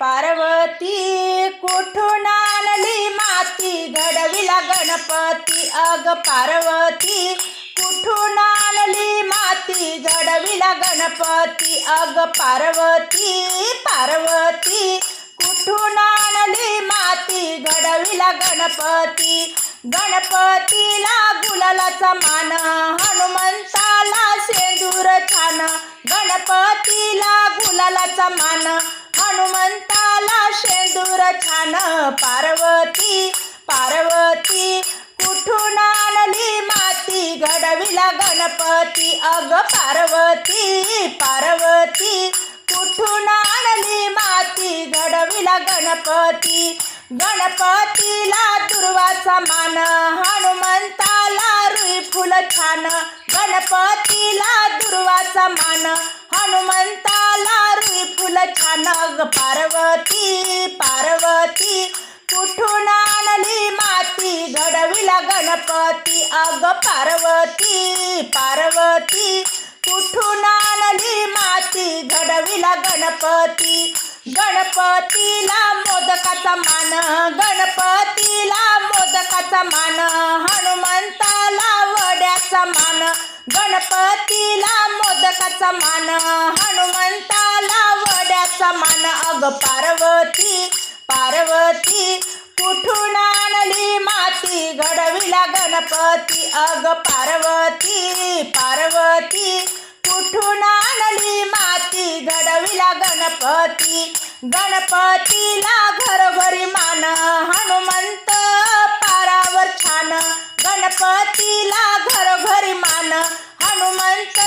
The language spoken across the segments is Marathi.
पार्वती कुठून आणली माती? घडविला गणपती. अग पार्वती कुठून आणली माती? घडविला गणपती. अग पार्वती पार्वती कुठून आणली माती? घडविला गणपती. गणपतीला गुलालाचा मान हनुमंताला सेंदूर छान. गणपतीला गुलालाचा मान हनुमंताला शेंदूर छान पार्वती पार्वती कुठून आणली माती? घडविला गणपती. अग पार्वती पार्वती कुठून आणली माती? घडविला गणपती. गणपतीला दुर्वाचा मान हनुमंताला रुई फुल छान. गणपतीला दुर्वाचा मान हनुमंताला रुई फुल छान. मग पार्वती पार्वती कुठून आणली माती? घडविला गणपती. अग पार्वती पार्वती कुठून आणली माती? घडविला गणपती. गणपतीला मोदकाचा मान गणपतीला मोदकाचा मान हनुमंताला वड्याचा मान गणपतीला मोदकाचा मान हनुमंताला वड्या मान पार्वती पार्वती कुठून आणली माती? घडविला गणपती. अग पार्वती पार्वती कुठून आणली माती? घडविला गणपती. गणपतीला घरोघरी मान हनुमंत पारावर छान. गणपतीला घरोघरी मान हनुमंत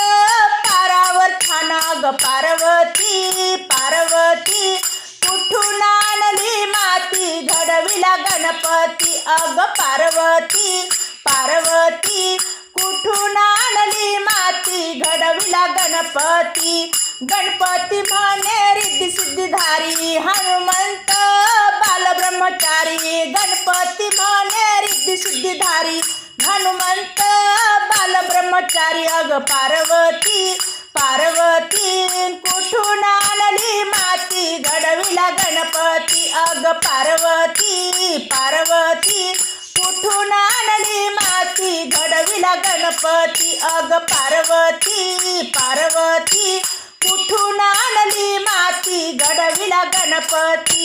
पारावर छान. अग पार्वती गणपती अग पार्वती पार्वती कुठून आणली माती? घडविला गणपती. गणपती म्हणे रिद्धी सिद्धिधारी हनुमंत बालब्रह्मचारी. गणपती म्हणे रिद्धी सिद्धिधारी हनुमंत बालब्रह्मचारी. अग पार्वती पार्वती पार्वती पार्वती कुठून आणली माती? घडविला गणपती अग पार्वती पार्वती कुठून आणली माती? घडविला गणपती.